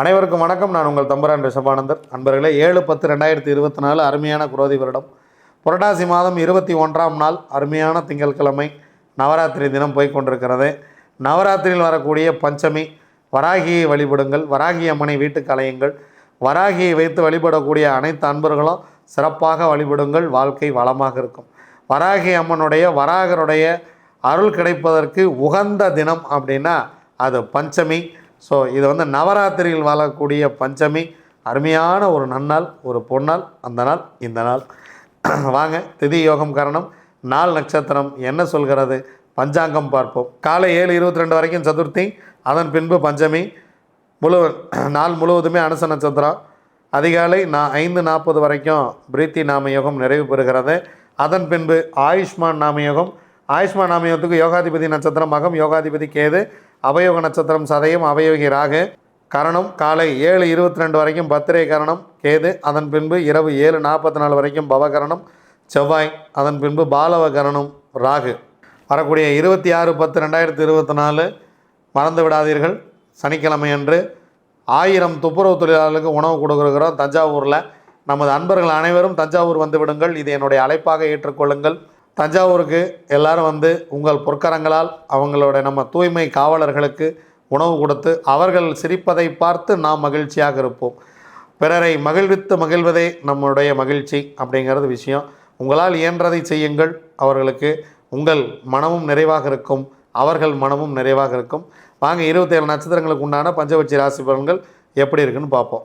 அனைவருக்கும் வணக்கம். நான் உங்கள் தம்பரான் ரிஷபானந்தர். அன்பர்களே ஏழு பத்து ரெண்டாயிரத்தி இருபத்தி நாலு அருமையான குரோதி வருடம். புரட்டாசி மாதம் இருபத்தி ஒன்றாம் நாள் அருமையான திங்கட்கிழமை நவராத்திரி தினம் போய் கொண்டிருக்கிறது நவராத்திரியில் வரக்கூடிய பஞ்சமி வராகியை வழிபடுங்கள் வராகி அம்மனை வீட்டுக்கு அலையுங்கள். வராகியை வைத்து வழிபடக்கூடிய அனைத்து அன்பர்களும் சிறப்பாக வழிபடுங்கள் வாழ்க்கை வளமாக இருக்கும். வராகி அம்மனுடைய வராகருடைய அருள் கிடைப்பதற்கு உகந்த தினம் அப்படின்னா அது பஞ்சமி. ஸோ இது வந்து நவராத்திரியில் வாழக்கூடிய பஞ்சமி. அருமையான ஒரு நன்னாள் ஒரு பொன்னாள் அந்த நாள் இந்த நாள். வாங்க திதி யோகம் காரணம். நாள் நட்சத்திரம் என்ன சொல்கிறது? பஞ்சாங்கம் பார்ப்போம். காலை ஏழு இருபத்தி ரெண்டு வரைக்கும் சதுர்த்தி அதன் பின்பு பஞ்சமி. முழு நாள் முழுவதுமே அனுச நட்சத்திரம் அதிகாலை நான் ஐந்து நாற்பது வரைக்கும் பிரீத்தி நாமயோகம் நிறைவு பெறுகிறது. அதன் பின்பு ஆயுஷ்மான் நாமயோகம். ஆயுஷ்மான் நாமயோகத்துக்கு யோகாதிபதி நட்சத்திரம் மகம் யோகாதிபதி கேது. அவயோக நட்சத்திரம் சதயம் அவயோகி ராகு கரணம் காலை ஏழு இருபத்தி ரெண்டு வரைக்கும் பத்திரை கரணம் கேது அதன் பின்பு இரவு ஏழு நாற்பத்தி நாலு வரைக்கும் பவகரணம் செவ்வாய் அதன் பின்பு பாலவ கரணம் ராகு. வரக்கூடிய இருபத்தி ஆறு பத்து ரெண்டாயிரத்தி இருபத்தி நாலு மறந்து விடாதீர்கள். சனிக்கிழமை அன்று ஆயிரம் துப்புரவு தொழிலாளர்களுக்கு உணவு கொடுக்குறோம் தஞ்சாவூரில். நமது அன்பர்கள் அனைவரும் தஞ்சாவூர் வந்து விடுங்கள். இது என்னுடைய அழைப்பாக ஏற்றுக்கொள்ளுங்கள். தஞ்சாவூருக்கு எல்லாரும் வந்து உங்கள் பொற்கரங்களால் அவங்களோட நம்ம தூய்மை காவலர்களுக்கு உணவு கொடுத்து அவர்கள் சிரிப்பதை பார்த்து நாம் மகிழ்ச்சியாக இருப்போம். பிறரை மகிழ்வித்து மகிழ்வதே நம்முடைய மகிழ்ச்சி அப்படிங்கிறது விஷயம். உங்களால் இயன்றதை செய்யுங்கள். அவர்களுக்கு உங்கள் மனமும் நிறைவாக இருக்கும். அவர்கள் மனமும் நிறைவாக இருக்கும். வாங்க இருபத்தேழு நட்சத்திரங்களுக்கு உண்டான பஞ்சபட்சி ராசி பலன்கள் எப்படி இருக்குன்னு பார்ப்போம்.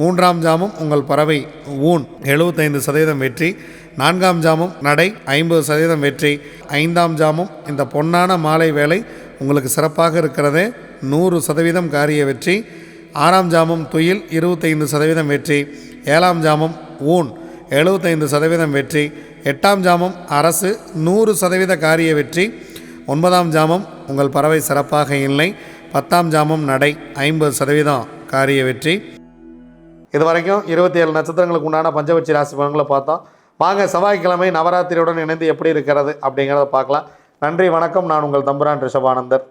மூன்றாம் ஜாமம் உங்கள் பறவை ஊன். எழுபத்தைந்து சதவீதம் வெற்றி. நான்காம் ஜாமம் நடை ஐம்பது சதவீதம் வெற்றி. ஐந்தாம் ஜாமம் இந்த பொன்னான மாலை வேலை உங்களுக்கு சிறப்பாக இருக்கிறது. நூறு சதவீதம் காரிய வெற்றி. ஆறாம் ஜாமம் துயில் இருபத்தைந்து சதவீதம் வெற்றி. ஏழாம் ஜாமம் ஊன் எழுபத்தைந்து சதவீதம் வெற்றி. எட்டாம் ஜாமம் அரசு நூறு சதவீத காரிய வெற்றி. ஒன்பதாம் ஜாமம் உங்கள் பறவை சிறப்பாக இல்லை. பத்தாம் ஜாமம் நடை ஐம்பது சதவீதம் காரிய வெற்றி. இது வரைக்கும் இருபத்தி ஏழு நட்சத்திரங்களுக்கு உண்டான பஞ்சபட்சி ராசி பலன்களை பார்த்தோம் வாங்க செவ்வாய்க்கிழமை நவராத்திரியுடன் இணைந்து எப்படி இருக்கிறது அப்படிங்கிறத பார்க்கலாம். நன்றி வணக்கம். நான் உங்கள் தம்புரான் ரிஷபானந்தர்.